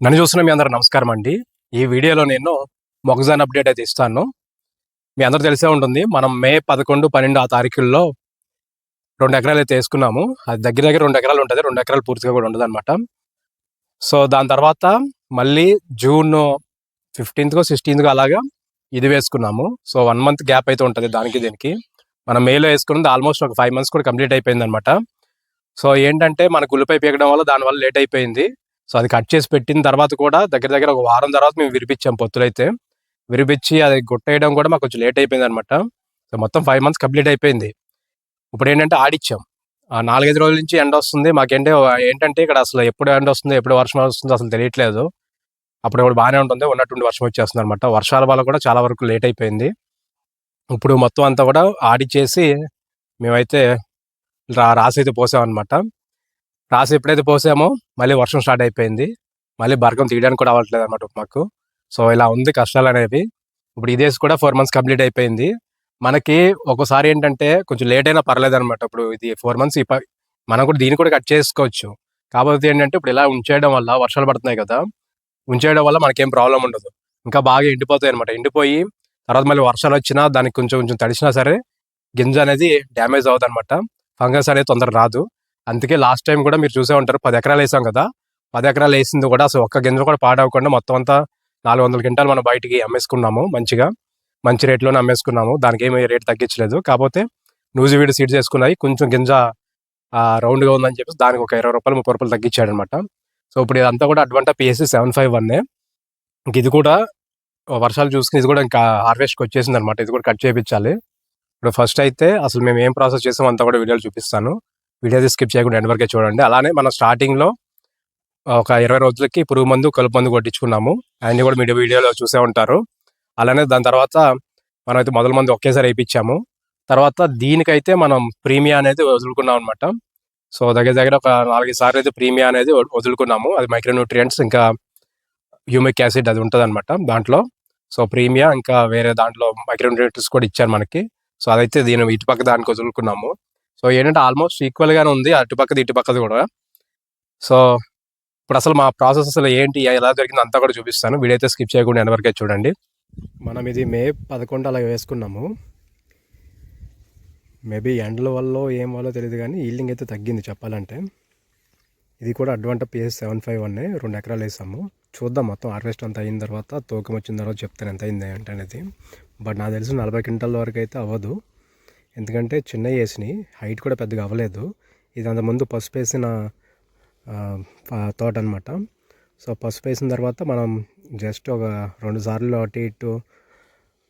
నన్ను చూస్తున్న మీ అందరూ నమస్కారం అండి. ఈ వీడియోలో నేను మొగజాన్ అప్డేట్ అయితే ఇస్తాను. మీ అందరూ తెలిసే ఉంటుంది మనం మే పదకొండు పన్నెండు ఆ తారీఖుల్లో రెండు ఎకరాలు అయితే వేసుకున్నాము. అది దగ్గర దగ్గర రెండు ఎకరాలు ఉంటుంది రెండు ఎకరాలు పూర్తిగా కూడా ఉండదు అనమాట సో దాని తర్వాత మళ్ళీ జూన్ ఫిఫ్టీన్త్కో సిక్స్టీన్త్కో అలాగా ఇది వేసుకున్నాము. సో వన్ మంత్ గ్యాప్ అయితే ఉంటుంది దానికి దీనికి. మనం మేలో వేసుకున్నది ఆల్మోస్ట్ ఒక ఫైవ్ మంత్స్ కూడా కంప్లీట్ అయిపోయింది అనమాట సో ఏంటంటే మనకు ఉల్లిపాయ పీకడం వల్ల దానివల్ల లేట్ అయిపోయింది. సో అది కట్ చేసి పెట్టిన తర్వాత కూడా దగ్గర దగ్గర ఒక వారం తర్వాత మేము విరిపించాం పొత్తులైతే. విరిపించి అది గుట్టేయడం కూడా మాకు కొంచెం లేట్ అయిపోయింది అనమాట సో మొత్తం ఫైవ్ మంత్స్ కంప్లీట్ అయిపోయింది. ఇప్పుడు ఏంటంటే ఆడిచ్చాం. ఆ నాలుగైదు రోజుల నుంచి ఎండ వస్తుంది. మాకేంటే ఏంటంటే ఇక్కడ అసలు ఎప్పుడు ఎండ వస్తుంది ఎప్పుడు వర్షం వస్తుందో అసలు తెలియట్లేదు. అప్పుడు ఇప్పుడు బాగానే ఉంటుంది. ఉన్నట్టుండి వర్షం వచ్చేస్తుంది అనమాట వర్షాల వల్ల కూడా చాలా వరకు లేట్ అయిపోయింది. ఇప్పుడు మొత్తం అంతా కూడా ఆడిచ్చేసి మేమైతే రా రాసి అయితే పోసామన్నమాట. రాసి ఎప్పుడైతే పోసామో మళ్ళీ వర్షం స్టార్ట్ అయిపోయింది. మళ్ళీ బర్గం తీయడానికి కూడా అవ్వట్లేదు అనమాట మాకు సో ఇలా ఉంది కష్టాలు అనేవి. ఇప్పుడు ఇదేసి కూడా ఫోర్ మంత్స్ కంప్లీట్ అయిపోయింది. మనకి ఒకసారి ఏంటంటే కొంచెం లేట్ అయినా పర్లేదు అనమాట ఇప్పుడు ఇది ఫోర్ మంత్స్ మనం కూడా దీన్ని కూడా కట్ చేసుకోవచ్చు. కాకపోతే ఏంటంటే ఇప్పుడు ఇలా ఉంచేయడం వల్ల వర్షాలు పడుతున్నాయి కదా ఉంచేయడం వల్ల మనకేం ప్రాబ్లం ఉండదు. ఇంకా బాగా ఎండిపోతాయి అనమాట ఎండిపోయి తర్వాత మళ్ళీ వర్షాలు వచ్చినా దానికి కొంచెం కొంచెం తడిసినా సరే గింజ అనేది డ్యామేజ్ అవుతుంది అనమాట ఫంగస్ అనేది తొందర రాదు. అందుకే లాస్ట్ టైం కూడా మీరు చూసే ఉంటారు పది ఎకరాలు వేసాం కదా. పది ఎకరాలు వేసింది కూడా అసలు ఒక్క గింజలు కూడా పాడవకుండా మొత్తం అంతా నాలుగు వందల క్వింటాలు మనం బయటికి అమ్మేసుకున్నాము మంచిగా. మంచి రేట్లోనే అమ్మేసుకున్నాము. దానికి ఏమి రేట్ తగ్గించలేదు. కాకపోతే నూజివీడు సీడ్స్ వేసుకున్నాయి. కొంచెం గింజ రౌండ్గా ఉందని చెప్పేసి దానికి ఒక ఇరవై రూపాయలు ముప్పై రూపాయలు తగ్గించాడు అనమాట సో ఇప్పుడు ఇదంతా కూడా Advanta PSC seven five one ఇది కూడా వర్షాలు చూసుకుని ఇది కూడా ఇంకా హార్వెస్ట్కి వచ్చేసింది అనమాట. ఇది కూడా కట్ చేయించాలి ఇప్పుడు ఫస్ట్ అయితే అసలు మేము ఏం ప్రాసెస్ చేసామో అంతా కూడా వీడియోలు చూపిస్తాను. వీడియో స్కిప్ చేయకుండా ఎండ్ వరకే చూడండి. అలానే మనం స్టార్టింగ్లో ఒక ఇరవై రోజులకి పురుగు మందు కలుపు మందు కొట్టించుకున్నాము. అన్ని కూడా మీరు వీడియోలో చూసే ఉంటారు. అలానే దాని తర్వాత మనమైతే మొదల మందు ఒకేసారి వేయించాము. తర్వాత దీనికైతే మనం ప్రీమియా అనేది వదులుకున్నాం అనమాట సో దగ్గర దగ్గర ఒక నాలుగైదు సార్లు అయితే ప్రీమియా అనేది వదులుకున్నాము. అది మైక్రోన్యూట్రియంట్స్ ఇంకా హ్యూమిక్ యాసిడ్ అది ఉంటుంది అనమాట దాంట్లో. సో ప్రీమియా ఇంకా వేరే దాంట్లో మైక్రోన్యూట్రియంట్స్ కూడా ఇచ్చారు మనకి. సో అదైతే దీని ఇటుపక్క దానికి వదులుకున్నాము. సో ఏంటంటే ఆల్మోస్ట్ ఈక్వల్గానే ఉంది. అటుపక్కది ఇటుపక్కది కూడా సో ఇప్పుడు అసలు మా ప్రాసెస్ అసలు ఏంటి ఎలా జరిగింది అంతా కూడా చూపిస్తాను. వీడియో అయితే స్కిప్ చేయకుండా ఎండ్ వరకే చూడండి. మనం ఇది మే పదకొండు అలా వేసుకున్నాము. మేబీ ఎండల వల్ల ఏం వల్ల తెలియదు కానీ ఈల్డింగ్ అయితే తగ్గింది చెప్పాలంటే. ఇది కూడా Advanta PS seven five one రెండు ఎకరాలు వేసాము. చూద్దాం మొత్తం హార్వెస్ట్ అంతా అయిన తర్వాత తూకం వచ్చిన తర్వాత చెప్తాను ఎంత అయింది అంటే అనేది. బట్ నాకు తెలిసి నలభై క్వింటల్ వరకు అయితే అవ్వదు. ఎందుకంటే చిన్న వేసినాయి హైట్ కూడా పెద్దగా అవ్వలేదు. ఇది అంత ముందు పసుపు వేసిన తోట అనమాట సో పసుపు వేసిన తర్వాత మనం జస్ట్ ఒక రెండు సార్లు అటు ఇటు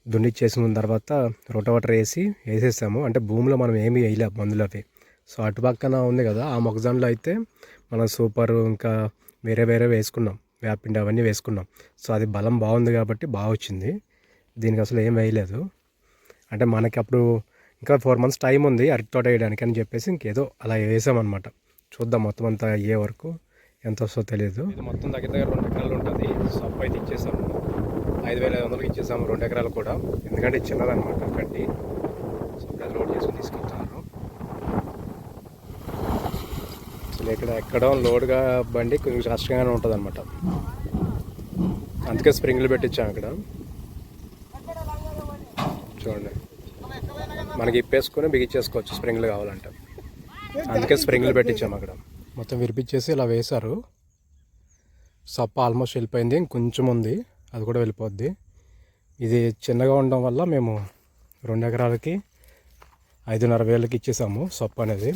దున్నిచ్చేసిన తర్వాత రొటవటర్ వేసి వేసేసాము. అంటే భూమిలో మనం ఏమీ వేయలేము మందులు అవి. సో అటు పక్కన ఉంది కదా ఆ మొక్కజొన్నలో అయితే మనం సూపర్ ఇంకా వేరే వేరే వేసుకున్నాం. వేపిండి అవన్నీ వేసుకున్నాం. సో అది బలం బాగుంది కాబట్టి బాగా వచ్చింది దీనికి అసలు ఏం వేయలేదు. అంటే మనకి అప్పుడు ఇంకా ఫోర్ మంత్స్ టైం ఉంది అరటి తోట వేయడానికి అని చెప్పేసి ఇంకేదో అలా వేసామన్నమాట. చూద్దాం మొత్తం అంతా అయ్యే వరకు ఎంత వస్తుందో తెలియదు ఇది మొత్తం దగ్గర దగ్గర రెండు ఎకరాలు ఉంటుంది. సబ్బు అయితే ఇచ్చేసాము. ఐదు వేల ఐదు వందలకి ఇచ్చేసాము రెండు ఎకరాలు కూడా. ఎందుకంటే ఇది కట్టి సో లోడ్ చేసుకుని తీసుకెళ్తున్నారు అసలు ఇక్కడ ఎక్కడం లోడ్గా బండి కొంచెం కష్టంగానే ఉంటుంది అనమాట అందుకే స్ప్రింగ్లు పెట్టించాం ఇక్కడ. చూడండి. మనకి ఇప్పేసుకొని బిగించేసుకోవచ్చు. స్ప్రింగ్లు కావాలంటే. అందుకే స్ప్రింగ్లు పెట్టించాం అక్కడ. మొత్తం విరిపించేసి ఇలా వేశారు. సప్ప ఆల్మోస్ట్ వెళ్ళిపోయింది. ఇంకొంచెం ఉంది. అది కూడా వెళ్ళిపోద్ది. ఇది చిన్నగా ఉండడం వల్ల మేము రెండు ఎకరాలకి ఐదున్నర వేలకి ఇచ్చేసాము సొప్ప అనేది.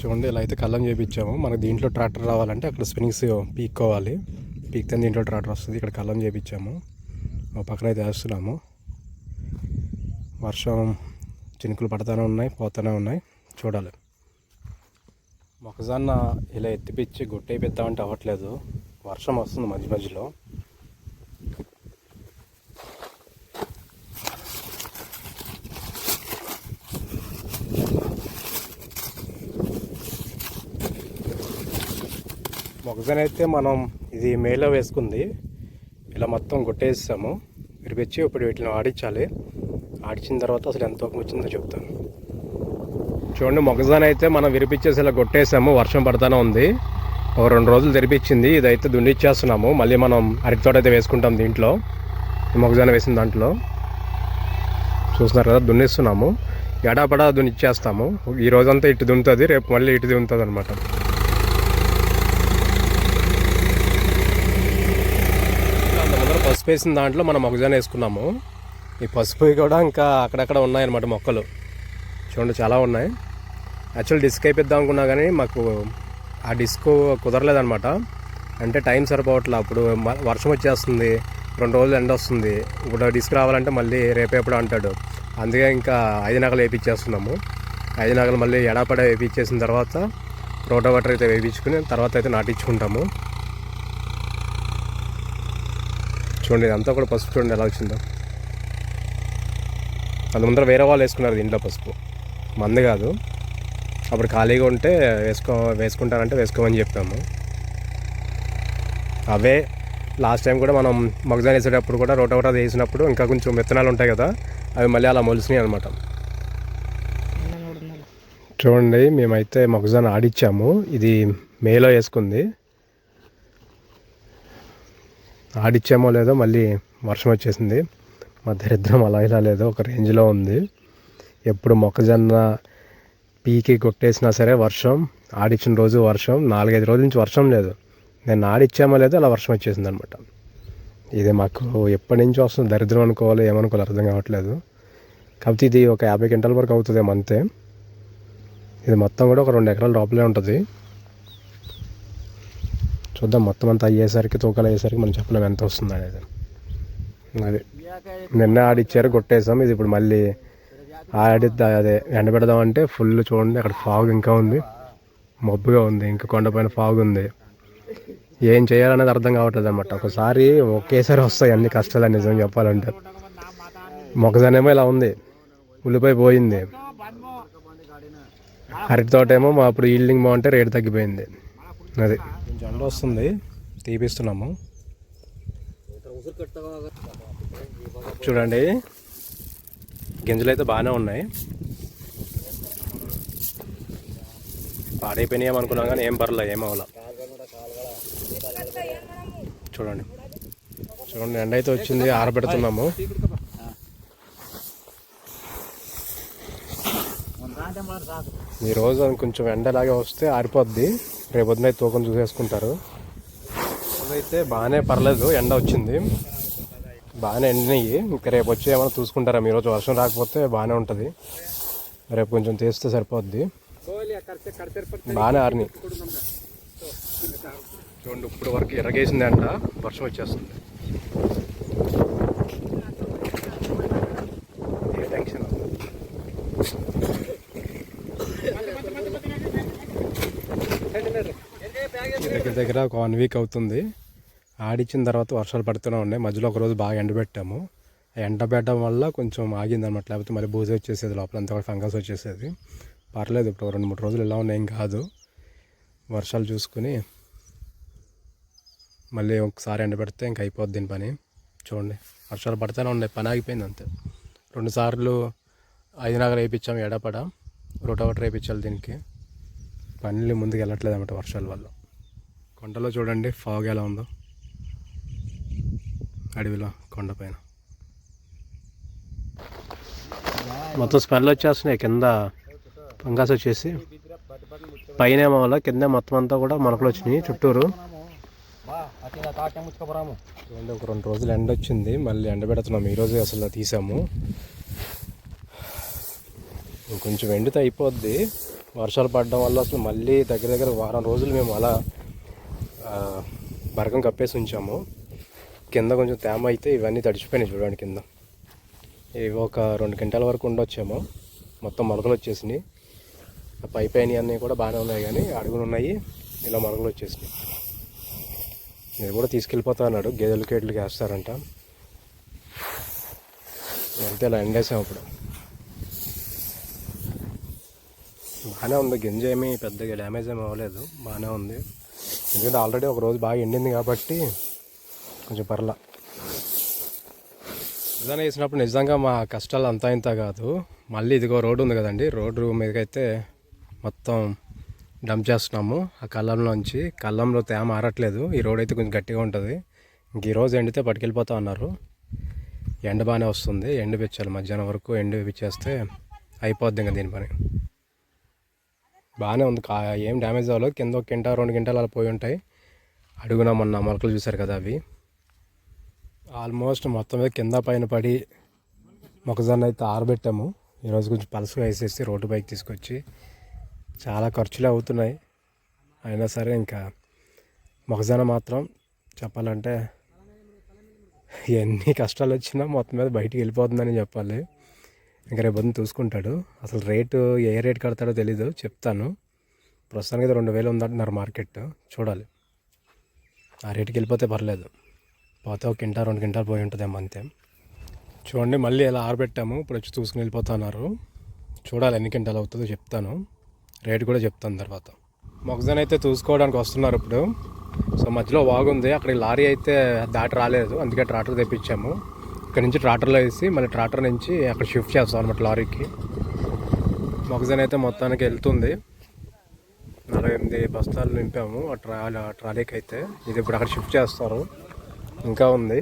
చూడండి ఇలా అయితే కళ్ళం చేపించాము. మనకు దీంట్లో ట్రాక్టర్ రావాలంటే అక్కడ స్ప్రింగ్స్ పీక్కోవాలి. పీక్తే దీంట్లో ట్రాక్టర్ వస్తుంది. ఇక్కడ కళ్ళం చేపించాము. ఒక పక్కన అయితే వేస్తున్నాము. వర్షం చినుకులు పడతానే ఉన్నాయి పోతూనే ఉన్నాయి. చూడాలి. మొక్కజొన్న ఇలా ఎత్తిపిచ్చి గుట్టేపిద్దామంటే అవ్వట్లేదు. వర్షం వస్తుంది మధ్య మధ్యలో. మొక్కజొన్న అయితే మనం ఇది మేలో వేసుకుంది. ఇలా మొత్తం గుట్టేసాము విరిపించి ఇప్పుడు వీటిని ఆడించాలి ఆడిచిన తర్వాత అసలు ఎంత తూకం వచ్చిందో చెప్తాను. చూడండి మొగజాన్ అయితే మనం విరిపించేసి ఇలా కొట్టేసాము. వర్షం పడతానే ఉంది. ఒక రెండు రోజులు తెరిపించింది. ఇదైతే దుండిచ్చేస్తున్నాము మళ్ళీ మనం అరటి తోట అయితే వేసుకుంటాం దీంట్లో. మొగజాన మొక్కజొన్న వేసిన దాంట్లో. చూస్తున్నారు కదా దున్నిస్తున్నాము. ఎడాపడా దున్నిచ్చేస్తాము. ఈ రోజంతా ఇటు దున్నుతుంది రేపు మళ్ళీ ఇటు దున్నుతుంది అనమాట పసుపు వేసిన దాంట్లో మనం మొగజాన వేసుకున్నాము. ఈ పసుపు కూడా ఇంకా అక్కడక్కడ ఉన్నాయన్నమాట మొక్కలు. చూడండి చాలా ఉన్నాయి. యాక్చువల్ డిస్క్ అయిపోద్దాం అనుకున్నా కానీ మాకు ఆ డిస్క్ కుదరలేదనమాట అంటే టైం సరిపోవట్లే. అప్పుడు మ- వర్షం వచ్చేస్తుంది. రెండు రోజులు ఎండ వస్తుంది. ఇప్పుడు డిస్క్ రావాలంటే మళ్ళీ రేపే అంటాడు. అందుకే ఇంకా ఐదు నగలు వేయించేస్తున్నాము ఐదు నగలు మళ్ళీ ఎడాపడ వేయించేసిన తర్వాత రోటోవేటర్ అయితే వేయించుకుని తర్వాత అయితే నాటించుకుంటాము. చూడండి ఇదంతా కూడా పసుపు చూడండి ఎలా వచ్చిందో. అది ముందర వేరే వాళ్ళు వేసుకున్నారు దీంట్లో పసుపు. మంది కాదు. అప్పుడు ఖాళీగా ఉంటే వేసుకో వేసుకుంటారంటే వేసుకోమని చెప్పాము. అవే లాస్ట్ టైం కూడా మనం మగజాన్ వేసేటప్పుడు కూడా రోటోవరా వేసినప్పుడు ఇంకా కొంచెం విత్తనాలు ఉంటాయి కదా అవి మళ్ళీ అలా మొలిసినాయి అనమాట చూడండి మేమైతే మగజాన్ ఆడిచ్చాము. ఇది మేలో వేసుకుంది. ఆడిచ్చామో లేదో మళ్ళీ వర్షం వచ్చేసింది. మా దరిద్రం అలా ఇలా లేదో ఒక రేంజ్లో ఉంది. ఎప్పుడు మొక్కజొన్న పీకి కొట్టేసినా సరే వర్షం ఆడిచ్చిన రోజు వర్షం నాలుగైదు రోజుల నుంచి వర్షం లేదు. నేను ఆడిచ్చామో లేదో అలా వర్షం వచ్చేసింది అనమాట ఇది మాకు ఎప్పటి నుంచి వస్తుంది. దరిద్రం అనుకోవాలి ఏమనుకోవాలి అర్థం కావట్లేదు. కాకపోతే ఇది ఒక యాభై క్వింటల్ వరకు అవుతుంది అంతే. ఇది మొత్తం కూడా ఒక రెండు ఎకరాల లోపలే ఉంటుంది. చూద్దాం మొత్తం అంతా అయ్యేసరికి తూకాలు అయ్యేసరికి మనం చెప్పలేము ఎంత వస్తుంది అనేది. అది నిన్న ఆడిచ్చారు కొట్టేసాం. ఇది ఇప్పుడు మళ్ళీ ఆడి అదే ఎండబెడదాం అంటే ఫుల్ చూడండి అక్కడ ఫాగ్ ఇంకా ఉంది. మబ్బుగా ఉంది ఇంకా కొండపైన ఫాగ్ ఉంది. ఏం చేయాలనేది అర్థం కావట్లేదు అనమాట ఒకసారి ఒకేసారి వస్తాయి అన్ని కష్టాలు నిజం చెప్పాలంటే. మొక్కజొన్నేమో ఇలా ఉంది ఉల్లిపాయ పోయింది. అరటి తోట ఏమో మా అప్పుడు ఈల్డింగ్ బాగుంటే రేటు తగ్గిపోయింది. అది. ఎండ వస్తుంది తీపిస్తున్నాము. చూడండి. గింజలు అయితే బాగానే ఉన్నాయి. పాడైపోయినాయి అనుకున్నాం కానీ ఏం పర్లేదు ఏం చూడండి. చూడండి ఎండ అయితే వచ్చింది ఆరబెడుతున్నాము. ఈరోజు రోజు కొంచెం ఎండలాగే వస్తే ఆరిపోద్ది. రేపు పొద్దున తూకం చూసేసుకుంటారు. అయితే బాగానే పర్లేదు ఎండ వచ్చింది. బాగానే ఎండినాయి. ఇంకా రేపు వచ్చి ఏమైనా చూసుకుంటారా? ఈరోజు వర్షం రాకపోతే బాగానే ఉంటుంది. రేపు కొంచెం తీస్తే సరిపోద్ది. బాగానే ఆరినాయి. చూడండి ఇప్పుడు వరకు ఎరగేసింది అంట వర్షం వచ్చేస్తుంది. ఏ టెన్షన్? దగ్గర దగ్గర ఒక వన్ వీక్ అవుతుంది. ఆడిచ్చిన తర్వాత వర్షాలు పడుతూనే ఉన్నాయి. మధ్యలో ఒక రోజు బాగా ఎండబెట్టాము ఆ ఎండబెట్టడం వల్ల కొంచెం ఆగింది అనమాట లేకపోతే మళ్ళీ బూజ వచ్చేసేది లోపల అంతా కూడా ఫంగస్ వచ్చేసేది. పర్లేదు ఇప్పుడు రెండు మూడు రోజులు ఎలా ఉన్నాయి ఏం కాదు. వర్షాలు చూసుకుని మళ్ళీ ఒకసారి ఎండబెడితే ఇంక అయిపోద్ది దీని పని. చూడండి వర్షాలు పడితేనే ఉన్నాయి పని ఆగిపోయింది అంతే. రెండు సార్లు ఐదు నగర వేయించాం ఎడపడ రోటోవటర్ వేయించాలి దీనికి. పనులు ముందుకు వెళ్ళట్లేదు అన్నమాట వర్షాల వల్ల. కొండలో చూడండి ఫాగ్ ఎలా ఉందో. అడవిలో కొండపైన మొత్తం స్మెల్ వచ్చేస్తున్నాయి. కింద ఫంగస్ వచ్చేసి పైన ఏమో వల్ల కింద మొత్తం అంతా కూడా మొలకలు వచ్చినాయి చుట్టూరు. చూడండి ఒక రెండు రోజులు ఎండ వచ్చింది. మళ్ళీ ఎండ పెడుతున్నాం. ఈరోజు అసలు తీసాము. కొంచెం ఎండితే అయిపోద్ది. వర్షాలు పడడం వల్ల అసలు మళ్ళీ దగ్గర దగ్గర వారం రోజులు మేము అలా బరకం కప్పేసి ఉంచాము. కింద కొంచెం తేమ అయితే ఇవన్నీ తడిచిపోయినాయి చూడండి కింద. ఇవి ఒక రెండు గంటల వరకు ఉండొచ్చేమో. మొత్తం మొలకలు వచ్చేసినాయి. ఆ పై పైన అన్నీ కూడా బాగానే ఉన్నాయి కానీ అడుగులు ఉన్నాయి. ఇలా మొలకలు వచ్చేసినాయి. ఇది కూడా తీసుకెళ్ళిపోతా అన్నాడు. గేదెలు కేట్లకి వేస్తారంట. అంతే ఇలా ఎండేసాం అప్పుడు బాగానే ఉంది. గింజ ఏమీ పెద్దగా డ్యామేజ్ ఏమి అవ్వలేదు. బాగానే ఉంది. ఎందుకంటే ఆల్రెడీ ఒక రోజు బాగా ఎండింది కాబట్టి కొంచెం పర్లా. నిజంగా వేసినప్పుడు నిజంగా మా కష్టాలు అంతా ఇంత కాదు. మళ్ళీ ఇదిగో రోడ్డు ఉంది కదండి రోడ్డు మీదకైతే మొత్తం డంప్ చేస్తున్నాము. ఆ కళ్ళంలోంచి కళ్ళంలో తేమ ఆరట్లేదు ఈ రోడ్ అయితే కొంచెం గట్టిగా ఉంటుంది. ఇంక ఈరోజు ఎండితే పట్టుకెళ్ళిపోతా ఉన్నారు ఎండ బాగానే వస్తుంది. ఎండు పిచ్చాలి మధ్యాహ్నం వరకు ఎండు పిచ్చేస్తే అయిపోద్ది ఇంకా దీని పని. బాగానే ఉంది. కా ఏం డ్యామేజ్ అవ్వలేదు. కింద ఒక గింట రెండు కింటాలు అలా పోయి ఉంటాయి. అడుగున మొన్న మొలకలు చూశారు కదా అవి. ఆల్మోస్ట్ మొత్తం మీద కింద పైన పడి మొక్కజొన్న అయితే ఆరబెట్టాము. ఈరోజు కొంచెం పలసగా వేసేసి రోడ్డు బైక్ తీసుకొచ్చి చాలా ఖర్చులే అవుతున్నాయి. అయినా సరే ఇంకా మొక్కజొన్న మాత్రం చెప్పాలంటే ఎన్ని కష్టాలు వచ్చినా మొత్తం మీద బయటికి వెళ్ళిపోతుందని చెప్పాలి. ఇంకా రేపు చూసుకుంటాడు. అసలు రేటు ఏ రేట్ కడతాడో తెలీదు. చెప్తాను. ప్రస్తుతానికి అయితే రెండు వేలు ఉందంటున్నారు మార్కెట్. చూడాలి. ఆ రేటుకి వెళ్ళిపోతే పర్లేదు. పోతే ఒక కింటా రెండు కింటాలు పోయి ఉంటుందేమో అంతే. చూడండి మళ్ళీ ఇలా ఆరబెట్టాము. ఇప్పుడు వచ్చి చూసుకుని వెళ్ళిపోతున్నారు. చూడాలి ఎన్ని కింటాలు అవుతుందో చెప్తాను. రేటు కూడా చెప్తాను తర్వాత. మొగజొన్న అయితే చూసుకోవడానికి వస్తున్నారు ఇప్పుడు. సో మధ్యలో వాగుంది అక్కడ లారీ అయితే దాటి రాలేదు. అందుకే ట్రాక్టర్ తెప్పించాము. ఇక్కడ నుంచి ట్రాక్టర్లో వేసి మళ్ళీ ట్రాక్టర్ నుంచి అక్కడ షిఫ్ట్ చేస్తాం అనమాట లారీకి. మొగజొన్న అయితే మొత్తానికి వెళ్తుంది. నలభై ఎనిమిది బస్తాలు నింపాము. ఆ ట్రా ట్రాలీకి అయితే. ఇది ఇప్పుడు అక్కడ షిఫ్ట్ చేస్తారు. ఇంకా ఉంది.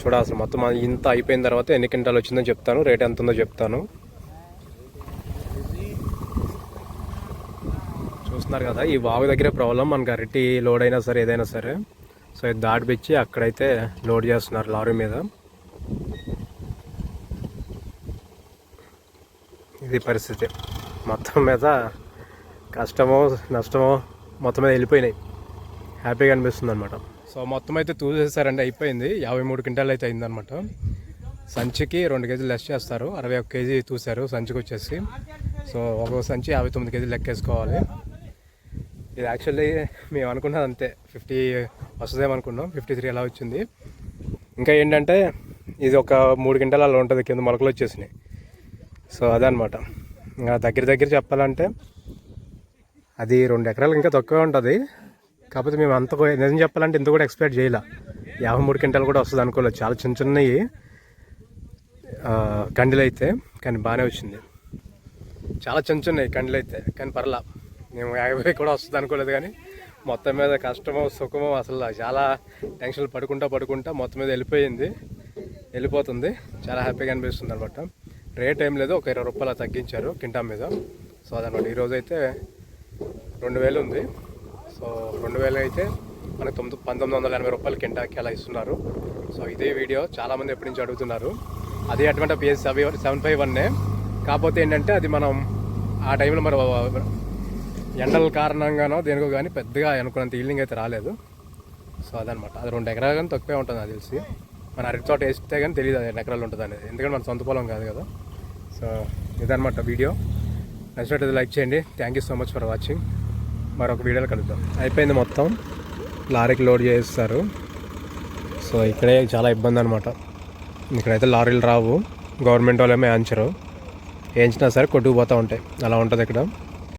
చూడాల్సిన మొత్తం ఇంత అయిపోయిన తర్వాత ఎన్ని క్వింటాలు వచ్చిందో చెప్తాను రేట్ ఎంత ఉందో చెప్తాను. చూస్తున్నారు కదా ఈ వాగు దగ్గరే ప్రాబ్లం మనకి అరటి లోడ్ అయినా సరే ఏదైనా సరే. సో ఇది దాటిపిచ్చి అక్కడైతే లోడ్ చేస్తున్నారు లారీ మీద. ఇది పరిస్థితి. మొత్తం మీద కష్టమో నష్టమో మొత్తం మీద వెళ్ళిపోయినాయి. హ్యాపీగా అనిపిస్తుంది అనమాట సో మొత్తం అయితే తూసేసారండి అయిపోయింది. యాభై మూడు క్వింటాలు అయితే అయిందనమాట సంచికి రెండు కేజీలు లెస్ చేస్తారు అరవై ఒక కేజీ తూసారు సంచికి వచ్చేసి. సో ఒక్కొక్క సంచి యాభై తొమ్మిది కేజీలు లెక్కేసుకోవాలి. ఇది యాక్చువల్లీ మేము అనుకున్నది అంతే ఫిఫ్టీ వస్తుందేమో అనుకున్నాం ఫిఫ్టీ త్రీ అలా వచ్చింది. ఇంకా ఏంటంటే ఇది ఒక మూడు గంటల అలా ఉంటుంది కింద మొలకలు వచ్చేసినాయి. సో అదనమాట ఇంకా దగ్గర దగ్గర చెప్పాలంటే అది రెండు ఎకరాలు ఇంకా తక్కువే ఉంటుంది. కాకపోతే మేము అంత నిజం చెప్పాలంటే ఇంత కూడా ఎక్స్పెక్ట్ చేయలే. యాభై మూడు క్వింటాలు కూడా వస్తుంది అనుకోలేదు చాలా చిన్న చిన్నవి కండిలు అయితే కానీ బాగానే వచ్చింది. చాలా చిన్న చిన్నవి కండిలు అయితే కానీ పర్లా. మేము యాభై కూడా వస్తుంది అనుకోలేదు కానీ మొత్తం మీద కష్టమో సుఖమో అసలు చాలా టెన్షన్లు పడుకుంటా పడుకుంటా మొత్తం మీద వెళ్ళిపోయింది. వెళ్ళిపోతుంది. చాలా హ్యాపీగా అనిపిస్తుంది అనమాట. రేట్ ఏం లేదు. ఒక ఇరవై రూపాయలు తగ్గించారు కింటా మీద. సో అదనమాట. ఈరోజు అయితే రెండు వేలు ఉంది. సో రెండు వేలు అయితే మనకు తొమ్మిది పంతొమ్మిది వందల ఎనభై రూపాయలు కింటాకి అలా ఇస్తున్నారు. సో ఇదే వీడియో చాలామంది ఎప్పటి నుంచి అడుగుతున్నారు. అది అటువంటి పిఎస్ సెవెన్ సెవెన్ ఫైవ్ వన్నే కాకపోతే ఏంటంటే అది మనం ఆ టైంలో మరి ఎండల కారణంగానో దేనికో కానీ పెద్దగా అనుకున్నంత ఈల్డింగ్ అయితే రాలేదు. సో అదనమాట. అది రెండు ఎకరాలు కానీ తక్కువే ఉంటుంది నాకు తెలిసి. మన అరటి తోట వేస్తే కానీ తెలియదు అది ఎకరాలు ఉంటుంది అనేది. ఎందుకంటే మన సొంత పొలం కాదు కదా. సో ఇదనమాట వీడియో. నచ్చినట్టు లైక్ చేయండి. Thank you so much for watching మరొక వీడియోలో కలుద్దాం. అయిపోయింది మొత్తం. లారీకి లోడ్ చేస్తారు. సో ఇక్కడే చాలా ఇబ్బంది అనమాట ఇక్కడైతే లారీలు రావు. గవర్నమెంట్ వాళ్ళేమో వేయించరు వేయించినా సరే కొట్టుకుపోతూ ఉంటాయి. అలా ఉంటుంది ఇక్కడ.